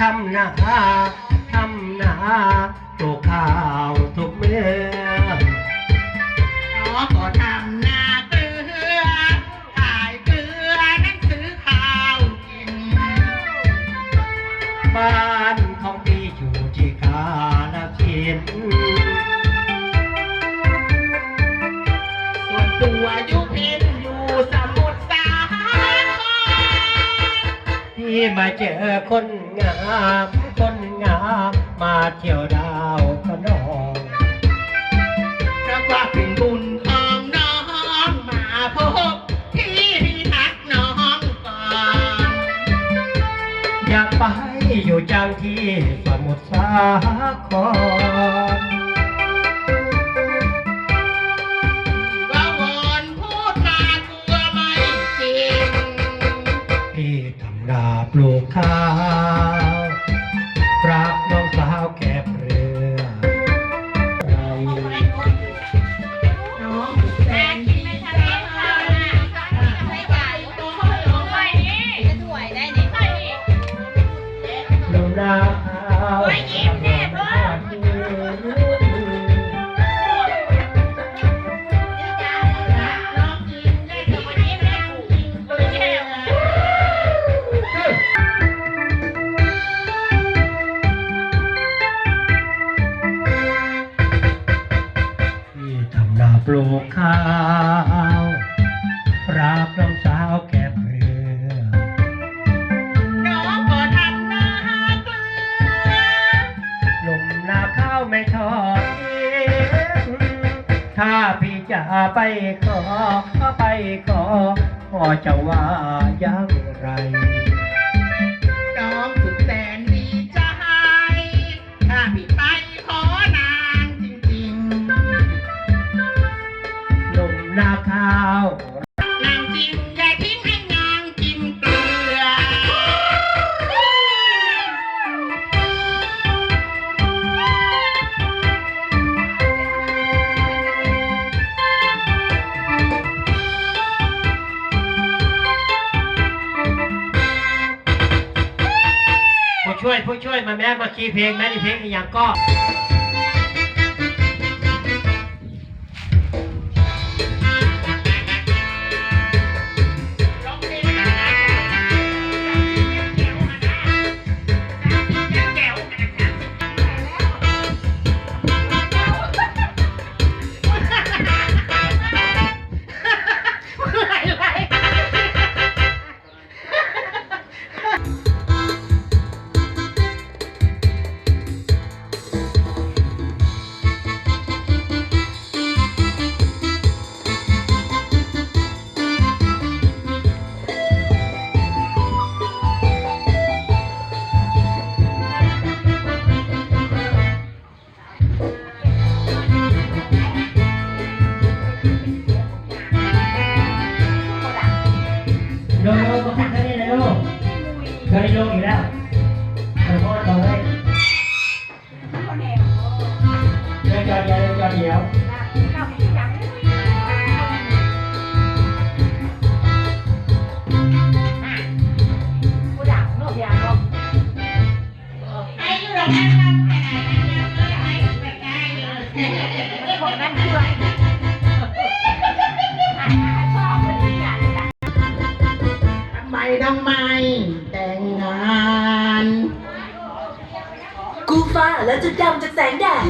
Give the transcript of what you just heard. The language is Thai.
ทำนาทำนาตกข้าวทุกเมื่อ มาเจอคนงามคนงามมาเที่ยวดาวพนองนับว่าเป็นบุญของน้องมาพบพี่พี่ทักน้องก่อนอยากไปอยู่จังที่สมุทรสาคร ป ลูกข้าวรักน้องสาวแก่เรือน้องก็ทำนาเกลือลมนาข้าวไม่ทอดทิ้งถ้าพี่จะไปขอไปขอพ่อจะว่าอยังไร ช่วยผู้ช่วยมาแม่มาคีย์เพลงแม่นี่เพลงอีกอย่างก็ ทำไมต้องไม่แต่งงาน กูฟ้าและจุดดำจากแสงแดด